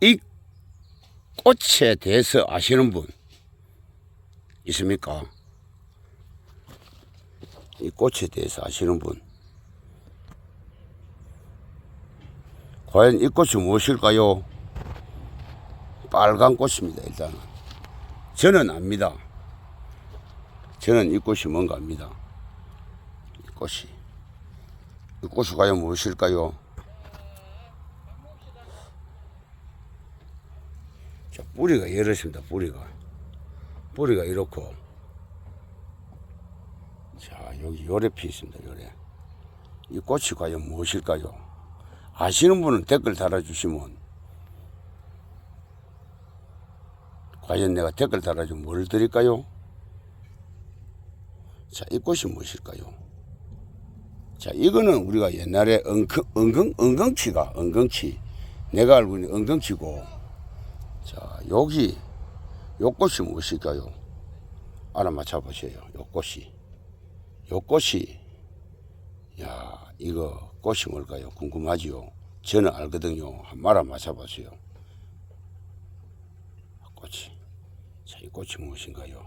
이 꽃에 대해서 아시는 분 있습니까? 이 꽃에 대해서 아시는 분. 과연 이 꽃이 무엇일까요? 빨간 꽃입니다, 일단은. 저는 압니다. 저는 이 꽃이 뭔가 압니다. 이 꽃이. 이 꽃이 과연 무엇일까요? 뿌리가 이렇습니다, 뿌리가. 뿌리가 이렇고. 자, 여기 요래 피 있습니다, 요래. 이 꽃이 과연 무엇일까요? 아시는 분은 댓글 달아주시면 과연 내가 댓글 달아주면 뭘 드릴까요? 자, 이 꽃이 무엇일까요? 자, 이거는 우리가 옛날에 은근, 은근, 은근치가, 은근치. 내가 알고 있는 은근치고. 자, 여기, 요 꽃이 무엇일까요? 알아맞혀 보세요. 요 꽃이. 요 꽃이, 야, 이거 꽃이 뭘까요? 궁금하지요? 저는 알거든요. 한번 알아맞혀 보세요. 꽃이. 자, 이 꽃이 무엇인가요?